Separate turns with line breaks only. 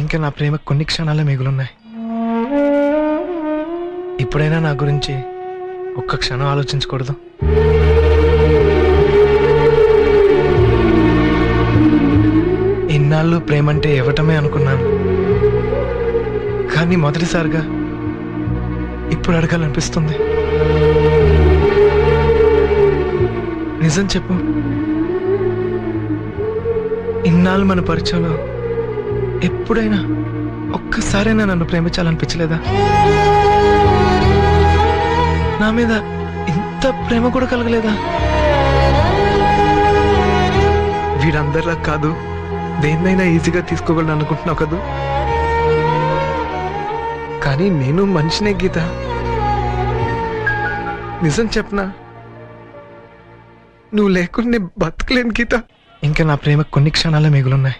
ఇంకా నా ప్రేమ కొన్ని క్షణాలే మిగులున్నాయి. ఇప్పుడైనా నా గురించి ఒక్క క్షణం ఆలోచించకూడదు. ఇన్నాళ్ళు ప్రేమంటే ఇవ్వటమే అనుకున్నాను. కానీ మొదటిసారిగా ఇప్పుడు అడగాలనిపిస్తుంది. నిజం చెప్పు. ఇన్నాళ్ళు మన పరిచయంలో ఎప్పుడైనా ఒక్కసారైనా నన్ను ప్రేమించాలనిపించలేదా? నా మీద ఇంత ప్రేమ కూడా కలగలేదా? వీడందరిలా కాదు దేన్నైనా ఈజీగా తీసుకోగలను అనుకుంటున్నావు కదూ? కానీ నేను మనిషినే గీత. నిజం చెప్పనా? నువ్వు లేకుండా నేను బతకలేను గీత. ఇంకా నా ప్రేమ కొన్ని క్షణాలే మిగులున్నాయి.